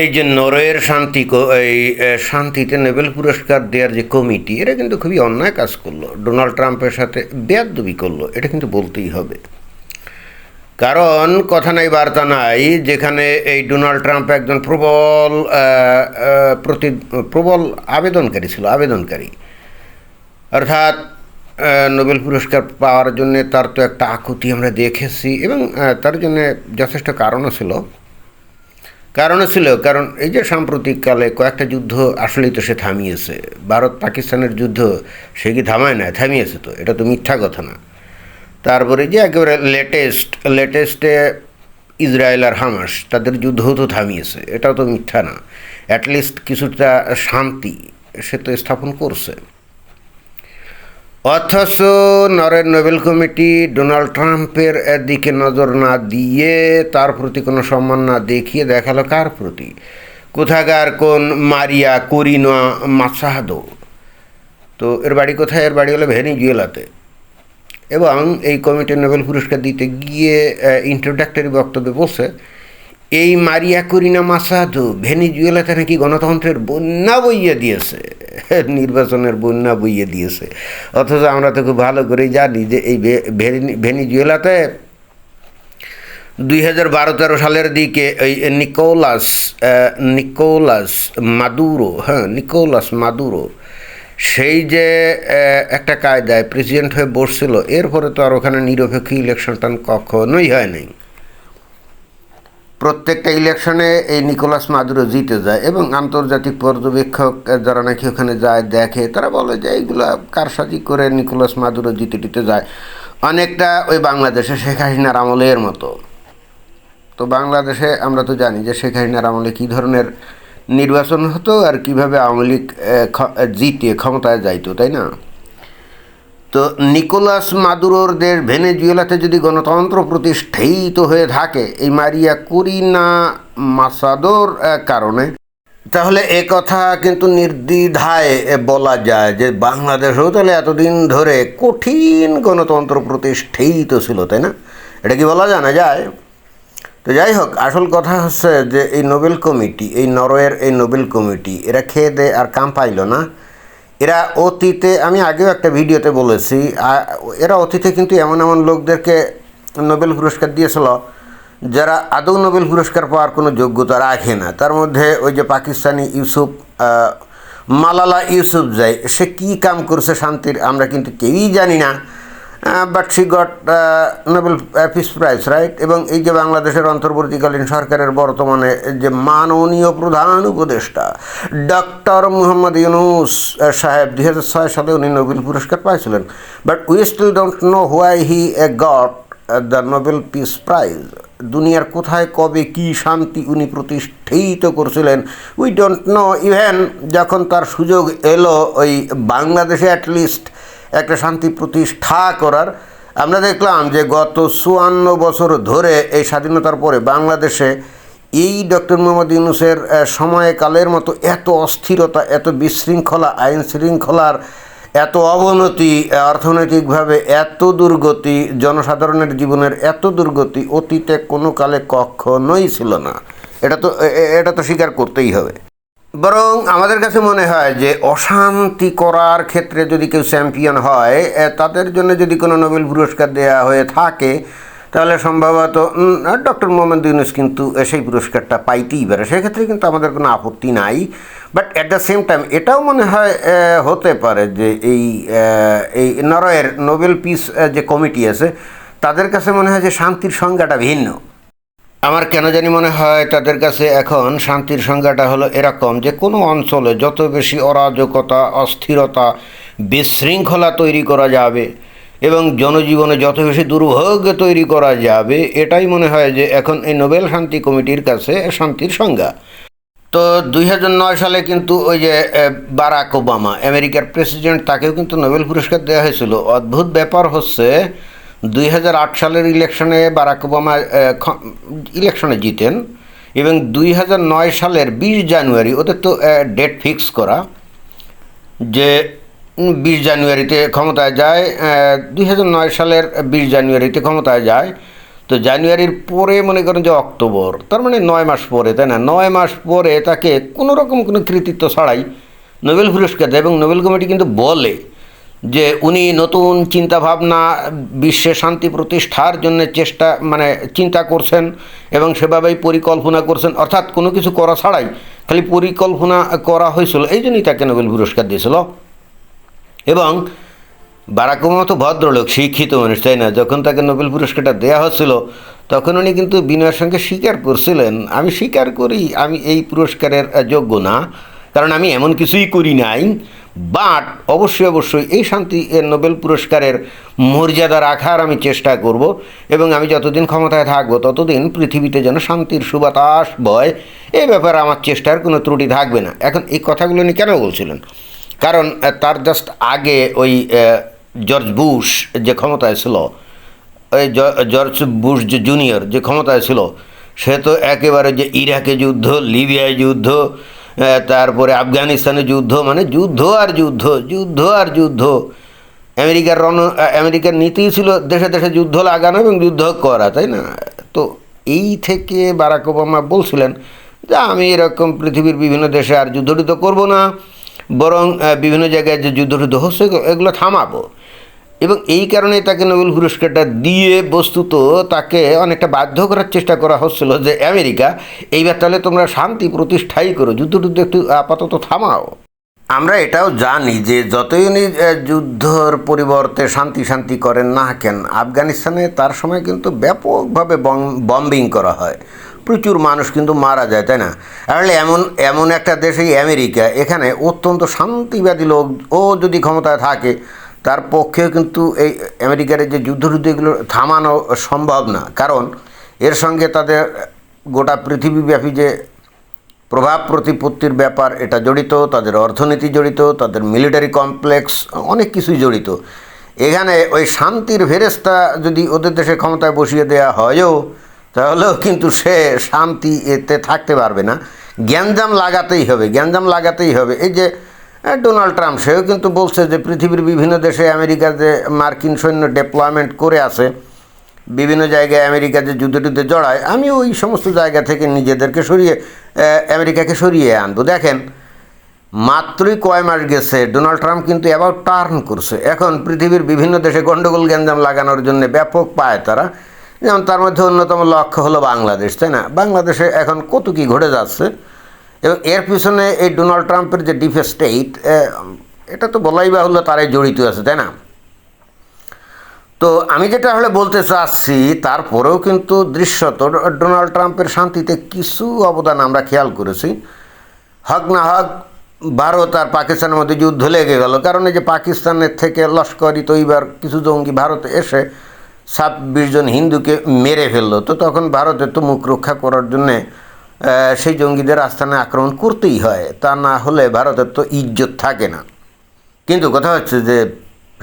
এই যে নরওয়ের শান্তি এই শান্তিতে নোবেল পুরস্কার দেওয়ার যে কমিটি, এটা কিন্তু খুবই অন্যায় কাজ করল। ডোনাল্ড ট্রাম্পের সাথে বেয়াদবি করল, এটা কিন্তু বলতেই হবে। কারণ কথা নাই, বার্তা নাই, যেখানে এই ডোনাল্ড ট্রাম্প একজন প্রবল প্রতি, প্রবল আবেদনকারী ছিল, আবেদনকারী। অর্থাৎ নোবেল পুরস্কার পাওয়ার জন্য তার তো একটা আকুতি আমরা দেখেছি এবং তার জন্য যথেষ্ট কারণও ছিল। কারণও ছিল, কারণ এই যে সাম্প্রতিককালে কয়েকটা যুদ্ধ আসলেই তো সে থামিয়েছে। ভারত পাকিস্তানের যুদ্ধ, সে কি থামায় না থামিয়েছে তো, এটা তো মিথ্যা কথা না। তারপরে যে একেবারে লেটেস্ট লেটেস্টে ইসরায়েল আর হামাস, তাদের যুদ্ধ তো থামিয়েছে, এটাও তো মিথ্যা না। অ্যাটলিস্ট কিছুটা শান্তি সে তো স্থাপন করছে। অথচ নরের নোবেল কমিটি ডোনাল্ড ট্রাম্পের দিকে নজর না দিয়ে তার প্রতি কোনো সম্মান না দেখিয়ে দেখাল কার প্রতি? কোথাকার কোন মারিয়া করিনা মাসাহাদো তো এর বাড়ি কোথায়? এর বাড়ি হলো ভেনিজুয়েলাতে। এবং এই কমিটির নোবেল পুরস্কার দিতে গিয়ে ইন্ট্রোডাক্টরি বক্তব্যে বসে এই মারিয়া করিনা মাসাদু ভেনিজুয়েলাতে নাকি গণতন্ত্রের বন্যা বইয়ে দিয়েছে। নির্বাচনের বন্যা বইয়ে দিয়েছে। অথচ আমরা তো খুব ভালো করেই জানি যে এই ভেনিজুয়েলাতে দুই হাজার বারো তেরো সালের দিকে ওই নিকোলাস নিকোলাস মাদুরো হ্যাঁ নিকোলাস মাদুরো, সেই যে একটা কায়দায় প্রেসিডেন্ট হয়ে বসছিল, এরপরে তো আর ওখানে নিরপেক্ষ ইলেকশনটা কখনোই হয় নাই। প্রত্যেকটা ইলেকশনে এই নিকোলাস মাদুরো জিতে যায় এবং আন্তর্জাতিক পর্যবেক্ষক যারা নাকি ওখানে যায়, দেখে, তারা বলে যে এইগুলা কারসাজি করে নিকোলাস মাদুরো জিতে টিতে যায়। অনেকটা ওই বাংলাদেশে শেখ হাসিনার আমলের মতো। তো বাংলাদেশে আমরা তো জানি যে শেখ হাসিনার আমলে কী ধরনের নির্বাচন হতো আর কীভাবে আওয়ামী লীগ জিতে ক্ষমতায় যাইতো, তাই না? তো নিকোলাস মাদুরোর দেশ ভেনেজুয়েলাতে যদি গণতন্ত্র প্রতিষ্ঠিত হয়ে থাকে, এই মারিয়া কুরিনা মাসাদোর কারণে। তাহলে এ কথা কিন্তু নির্দ্বিধায় বলা যায় যে বাংলাদেশেও তাহলে এতদিন ধরে কঠিন গণতন্ত্র প্রতিষ্ঠিত ছিল, তাই না? এটা কি বলা জানা যায়? তো যাই হোক, আসল কথা হচ্ছে যে এই নোবেল কমিটি, এই নরওয়ের এই নোবেল কমিটি, এরা খেয়ে দেয়ে আর কাম পাইল না। এরা অতীতে, আমি আগেও একটা ভিডিওতে বলেছি এরা অতীতে কিন্তু এমন এমন লোকদেরকে নোবেল পুরস্কার দিয়েছিল, যারা আদৌ নোবেল পুরস্কার পাওয়ার কোনো যোগ্যতা রাখে না। তার মধ্যে ওই যে পাকিস্তানি ইউসুফ মালালা ইউসুফ যাই, সে কি কাম করছে শান্তির আমরা কিন্তু কেউই জানি না। But she got Nobel peace prize right এবং এই যে বাংলাদেশের অন্তর্বর্তীকালীন সরকারের বর্তমানে যে মাননীয় প্রধান উপদেষ্টা ডক্টর মুহাম্মদ ইউনুস সাহেব, দুই হাজার ছয় সালে উনি নোবেল পুরস্কার পাইছিলেন। But we still don't know why he a got the Nobel peace prize দুনিয়ার কোথায়, কবে, কি শান্তি উনি প্রতিষ্ঠিত করছিলেন উই ডোন্ট নো ইভেন যখন তার সুযোগ এলো, ওই বাংলাদেশে অ্যাটলিস্ট একটা শান্তি প্রতিষ্ঠা করার। আমরা দেখলাম যে গত চুয়ান্ন বছর ধরে এই স্বাধীনতার পরে বাংলাদেশে এই ডক্টর মোহাম্মদ ইউনুসের সময়কালের মতো এত অস্থিরতা, এত বিশৃঙ্খলা, আইন শৃঙ্খলার, এত অবনতি অর্থনৈতিকভাবে এত দুর্গতি, জনসাধারণের জীবনের এত দুর্গতি অতীতে কোনো কালে কখনোই ছিল না। এটা তো এটা তো স্বীকার করতেই হবে। বরং আমাদের কাছে মনে হয় যে অশান্তি করার ক্ষেত্রে যদি কেউ চ্যাম্পিয়ন হয় তাদের জন্য যদি কোনো নোবেল পুরস্কার দেওয়া হয়ে থাকে, তাহলে সম্ভবত ডক্টর মোহাম্মদ ইউনুস কিন্তু সেই পুরস্কারটা পাইতেই পারে। সেক্ষেত্রে কিন্তু আমাদের কোনো আপত্তি নাই। But at the same time এটাও মনে হয় হতে পারে যে এই এই নরওয়ের নোবেল পিস যে কমিটি আছে, তাদের কাছে মনে হয় যে শান্তির সংজ্ঞাটা ভিন্ন। আমার কেন জানি মনে হয় তাদের কাছে এখন শান্তির সংজ্ঞাটা হলো এরকম যে কোনো অঞ্চলে যত বেশি অরাজকতা, অস্থিরতা, বিশৃঙ্খলা তৈরি করা যাবে এবং জনজীবনে যত বেশি দুর্ভোগ তৈরি করা যাবে, এটাই মনে হয় যে এখন এই নোবেল শান্তি কমিটির কাছে শান্তির সংজ্ঞা। তো দুই হাজার নয় সালে কিন্তু ওই যে বারাক ওবামা, আমেরিকার প্রেসিডেন্ট, তাকেও কিন্তু নোবেল পুরস্কার দেওয়া হয়েছিল। অদ্ভুত ব্যাপার হচ্ছে দুই হাজার আট সালের ইলেকশনে বারাক ওবামা ইলেকশনে জিতেন এবং দুই হাজার নয় সালের বিশ জানুয়ারি, ওদের তো ডেট ফিক্স করা, যে বিশ জানুয়ারিতে ক্ষমতায় যায় দুই হাজার নয় সালের বিশ জানুয়ারিতে ক্ষমতায় যায়। তো জানুয়ারির পরে মনে করেন যে অক্টোবর, তার মানে নয় মাস পরে, তাই না? নয় মাস পরে তাকে কোনো রকম কোনো কৃতিত্ব ছাড়াই নোবেল পুরস্কার দেয় এবং নোবেল কমিটি কিন্তু বলে যে উনি নতুন চিন্তাভাবনা, বিশ্বে শান্তি প্রতিষ্ঠার জন্য চেষ্টা মানে চিন্তা করছেন এবং সেভাবেই পরিকল্পনা করছেন। অর্থাৎ কোনো কিছু করা ছাড়াই খালি পরিকল্পনা করা হয়েছিল। এই জন্যই তাকে নোবেল পুরস্কার দিয়েছিল। এবং বারাক ওবামা তো ভদ্রলোক, শিক্ষিত মানুষ, তাই না? যখন তাকে নোবেল পুরস্কারটা দেওয়া হচ্ছিল, তখন উনি কিন্তু বিনয়ের সঙ্গে স্বীকার করছিলেন। আমি স্বীকার করি, আমি এই পুরস্কারের যোগ্য না। কারণ আমি এমন কিছুই করি নাই বাট অবশ্যই অবশ্যই এই শান্তি এর নোবেল পুরস্কারের মর্যাদা রাখার আমি চেষ্টা করব এবং আমি যতদিন ক্ষমতায় থাকব, ততদিন পৃথিবীতে যেন শান্তির সুবাতাস বয় এই ব্যাপারে আমার চেষ্টার কোনো ত্রুটি থাকবে না। এখন এই কথাগুলো উনি কেন বলছিলেন? কারণ তার জাস্ট আগে ওই জর্জ বুশ যে ক্ষমতায় ছিল, ওই জর্জ বুশ যে জুনিয়র যে ক্ষমতায় ছিল, সে তো একেবারে যে ইরাকে যুদ্ধ, লিবিয়ায় যুদ্ধ তারপরে আফগানিস্তানে যুদ্ধ মানে যুদ্ধ আর যুদ্ধ যুদ্ধ আর যুদ্ধ। আমেরিকার রণ আমেরিকার নীতি ছিল দেশে দেশে যুদ্ধ লাগানো এবং যুদ্ধ করা, তাই না? তো এই থেকে বারাক ওবামা বলছিলেন যে, আমি এরকম পৃথিবীর বিভিন্ন দেশে আর যুদ্ধ টুদ্ধ করব না, বরং বিভিন্ন জায়গায় যে যুদ্ধ টুদ্ধ হচ্ছে, এগুলো থামাবো। এবং এই কারণে তাকে নোবেল পুরস্কারটা দিয়ে বস্তুত তাকে অনেকটা বাধ্য করার চেষ্টা করা হচ্ছিল যে, আমেরিকা, এইবার তাহলে তোমরা শান্তি প্রতিষ্ঠাই করো যুদ্ধ টুদ্ধ একটু আপাতত থামাও। আমরা এটাও জানি যে, যতই উনি যুদ্ধর পরিবর্তে শান্তি শান্তি করেন না কেন, আফগানিস্তানে তার সময় কিন্তু ব্যাপকভাবে বম- বম্বিং করা হয়। প্রচুর মানুষ কিন্তু মারা যায়, তাই না? আসলে এমন এমন একটা দেশ এই আমেরিকা, এখানে অত্যন্ত শান্তিবাদী লোক, ও যদি ক্ষমতায় থাকে তার পক্ষেও কিন্তু এই আমেরিকার যে যুদ্ধ এগুলো থামানো সম্ভব না। কারণ এর সঙ্গে তাদের গোটা পৃথিবীব্যাপী যে প্রভাব প্রতিপত্তির ব্যাপার, এটা জড়িত, তাদের অর্থনীতি জড়িত, তাদের মিলিটারি কমপ্লেক্স, অনেক কিছুই জড়িত। এখানে ওই শান্তির ফেরেস্তা যদি ওদের দেশে ক্ষমতায় বসিয়ে দেওয়া হয়ও, তাহলেও কিন্তু সে শান্তি এতে থাকতে পারবে না। গ্যাঞ্জাম লাগাতেই হবে, গ্যাঞ্জাম লাগাতেই হবে। এই যে ডোনাল্ড ট্রাম্প সেও কিন্তু বলছে যে পৃথিবীর বিভিন্ন দেশে আমেরিকা যে মার্কিন সৈন্য ডেপ্লয়মেন্ট করে আছে। বিভিন্ন জায়গায় আমেরিকা যে যুদ্ধ টুদ্ধে জড়ায় আমি ওই সমস্ত জায়গা থেকে নিজেদেরকে সরিয়ে আমেরিকাকে সরিয়ে আনব। দেখেন, মাত্রই কয় মাস গেছে ডোনাল্ড ট্রাম্প কিন্তু অ্যাবাউট টার্ন করছে। এখন পৃথিবীর বিভিন্ন দেশে গণ্ডগোল গ্যাঞ্জাম লাগানোর জন্য ব্যাপক পায় তারা। যেমন তার মধ্যে অন্যতম লক্ষ্য হলো বাংলাদেশ, তাই না? বাংলাদেশে এখন কত কী ঘটে যাচ্ছে? এবং এর পিছনে এই ডোনাল্ড ট্রাম্পের যে ডিফ স্টেট এটা তো বলাই বাহুল্য তারাই জড়িত আছে, তাই না? তো আমি যেটা হলে বলতে চাচ্ছি, তারপরেও কিন্তু দৃশ্যত ডোনাল্ড ট্রাম্পের শান্তিতে কিছু অবদান আমরা খেয়াল করেছি। হক না হক, ভারত আর পাকিস্তানের মধ্যে যুদ্ধ লেগে গেল। কারণ এই যে পাকিস্তানের থেকে লস্করি তৈবার কিছু জঙ্গি ভারতে এসে ছাব্বিশ জন হিন্দুকে মেরে ফেলল। তো তখন ভারতের তো মুখ রক্ষা করার জন্যে সেই জঙ্গিদের আস্থানে আক্রমণ করতেই হয়। তা না হলে ভারতের তো ইজ্জত থাকে না। কিন্তু কথা হচ্ছে যে,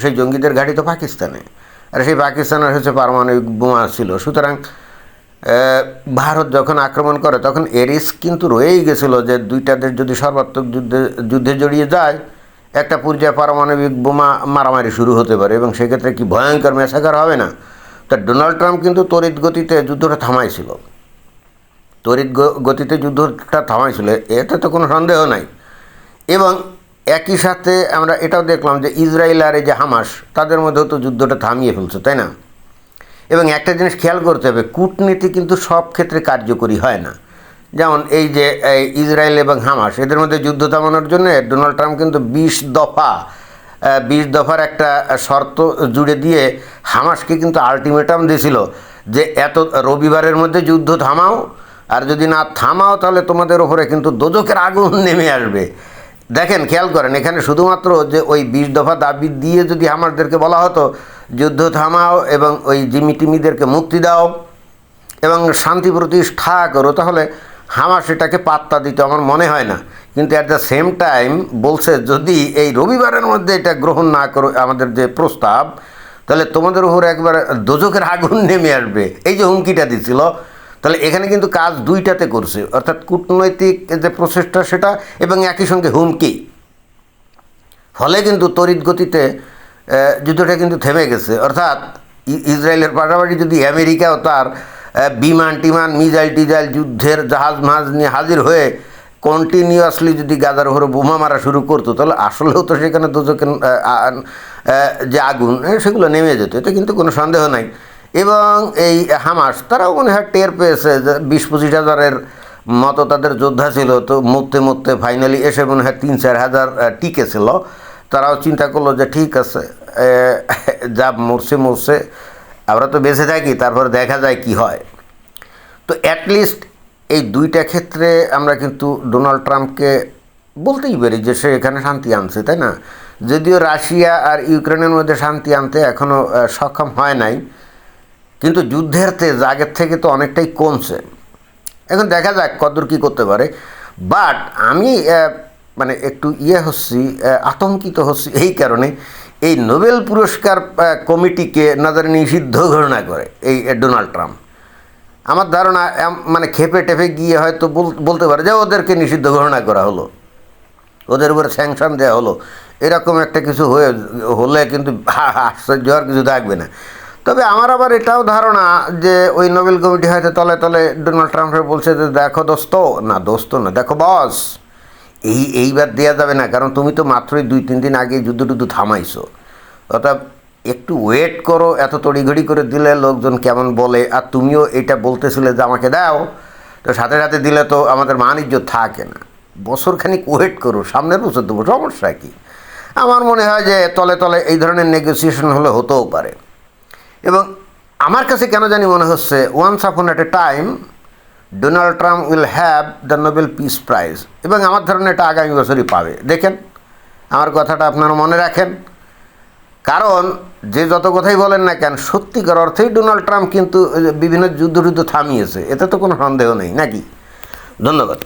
সেই জঙ্গিদের ঘাঁটি তো পাকিস্তানে। আর সেই পাকিস্তানের হচ্ছে পারমাণবিক বোমা ছিল। সুতরাং ভারত যখন আক্রমণ করে, তখন এরিস কিন্তু রয়েই গেছিল যে, দুইটা দেশ যদি সর্বাত্মক যুদ্ধে যুদ্ধে জড়িয়ে যায়, একটা পর্যায়ে পারমাণবিক বোমা মারামারি শুরু হতে পারে। এবং সেক্ষেত্রে কি ভয়ঙ্কর মেসাকার হবে না? তা ডোনাল্ড ট্রাম্প কিন্তু তড়িৎ গতিতে যুদ্ধটা থামাইছিল। তড়িৎ গতিতে যুদ্ধটা থামাইছিল, এতে তো কোনো সন্দেহ নাই। এবং একই সাথে আমরা এটাও দেখলাম যে ইসরায়েল আর এই যে হামাস, তাদের মধ্যেও তো যুদ্ধটা থামিয়ে ফেলছে, তাই না? এবং একটা জিনিস খেয়াল করতে হবে, কূটনীতি কিন্তু সব ক্ষেত্রে কার্যকরী হয় না। যেমন এই যে ইসরায়েল এবং হামাস, এদের মধ্যে যুদ্ধ থামানোর জন্য ডোনাল্ড ট্রাম্প কিন্তু বিশ দফা বিশ দফার একটা শর্ত জুড়ে দিয়ে হামাসকে কিন্তু আলটিমেটাম দিয়েছিল যে এত রবিবারের মধ্যে যুদ্ধ থামাও আর যদি না থামাও, তাহলে তোমাদের ওপরে কিন্তু দোজকের আগুন নেমে আসবে। দেখেন, খেয়াল করেন, এখানে শুধুমাত্র যে ওই বিশ দফা দাবি দিয়ে যদি হামাসদেরকে বলা হতো, যুদ্ধ থামাও এবং ওই জিমি টিমিদেরকে মুক্তি দাও এবং শান্তি প্রতিষ্ঠা করো, তাহলে হামাস সেটাকে পাত্তা দিতে, আমার মনে হয় না। কিন্তু অ্যাট দ্য সেম টাইম বলছে, যদি এই রবিবারের মধ্যে এটা গ্রহণ না করো, আমাদের যে প্রস্তাব, তাহলে তোমাদের উপর একবার দোজকের আগুন নেমে আসবে। এই যে হুমকিটা দিছিল তাহলে এখানে কিন্তু কাজ দুইটাতে করছে, অর্থাৎ কূটনৈতিক যে প্রচেষ্টা সেটা এবং একই সঙ্গে হুমকি। ফলে কিন্তু তড়িৎ গতিতে যুদ্ধটা কিন্তু থেমে গেছে। অর্থাৎ ইসরায়েলের পাশাপাশি যদি আমেরিকাও তার বিমান, টিমান মিজাইল টিজাইল যুদ্ধের জাহাজ মাহাজ নিয়ে হাজির হয়ে কন্টিনিউয়াসলি যদি গাজার উপরে বোমা মারা শুরু করতো, তাহলে আসলেও তো সেখানে দুচোখের যে আগুন সেগুলো নেমে যেত। এতে কিন্তু কোনো সন্দেহ নাই। এবং এই হামাস তারাও মনে হয় টের পেয়েছে বিশ পঁচিশ হাজারের মতো তাদের যোদ্ধা ছিল। তো মরতে মরতে ফাইনালি এসে মনে হয় তিন চার হাজার আহ, টিকে ছিল তারাও চিন্তা করল যে ঠিক আছে যা মরছে মরছে আমরা তো বেঁচে থাকি তারপরে দেখা যায় কি হয়। তো অ্যাটলিস্ট এই দুইটা ক্ষেত্রে আমরা কিন্তু ডোনাল্ড ট্রাম্পকে বলতেই পারি যে সে এখানে শান্তি আনছে তাই না? যদিও রাশিয়া আর ইউক্রেনের মধ্যে শান্তি আনতে এখনও সক্ষম হয় নাই কিন্তু যুদ্ধের তেজ আগের থেকে তো অনেকটাই কমছে। এখন দেখা যাক কতদূর কী করতে পারে। বাট আমি মানে একটু ইয়ে হচ্ছি আতঙ্কিত হচ্ছি এই কারণে এই নোবেল পুরস্কার কমিটিকে নজর নিষিদ্ধ ঘোষণা করে এই ডোনাল্ড ট্রাম্প। আমার ধারণা মানে খেপে টেপে গিয়ে হয়তো বল- বলতে পারে যে ওদেরকে নিষিদ্ধ ঘোষণা করা হলো। ওদের উপরে স্যাংশন দেওয়া হলো। এরকম একটা কিছু হয়ে, হলে কিন্তু আশ্চর্য হওয়ার কিছু থাকবে না। তবে আমার আবার এটাও ধারণা যে ওই নোবেল কমিটি হয়তো তলে তলে ডোনাল্ড ট্রাম্পের বলছে যে, দেখো দোস্ত, না দোস্ত না, দেখো বস, এই, এইবার দেওয়া যাবে না, কারণ তুমি তো মাত্রই দুই, তিন দিন আগে যুদ্ধ টুদ্ধ থামাইছো। অর্থাৎ একটু ওয়েট করো, এত তড়িঘড়ি করে দিলে লোকজন কেমন বলে, আর তুমিও এটা বলতেছিলে যে আমাকে দাও। তো সাথে সাথে দিলে তো আমাদের বাণিজ্য থাকে না। বছরখানিক ওয়েট করো, সামনের বছর দেবো, সমস্যা কি? আমার মনে হয় যে তলে তলে এই ধরনের নেগোসিয়েশন হলে হতেও পারে। এবং আমার কাছে কেন জানি মনে হচ্ছে once upon at a time Donald Trump will have the Nobel peace prize এবং আমার ধারণা এটা আগামী বছরই পাবে। দেখেন, আমার কথাটা আপনারা মনে রাখেন। কারণ, যে যত কথাই বলেন না কেন, সত্যিকার অর্থেই ডোনাল্ড ট্রাম্প কিন্তু, বিভিন্ন যুদ্ধ টুদ্ধ থামিয়েছে। এতে তো কোনো সন্দেহ নেই, নাকি? ধন্যবাদ।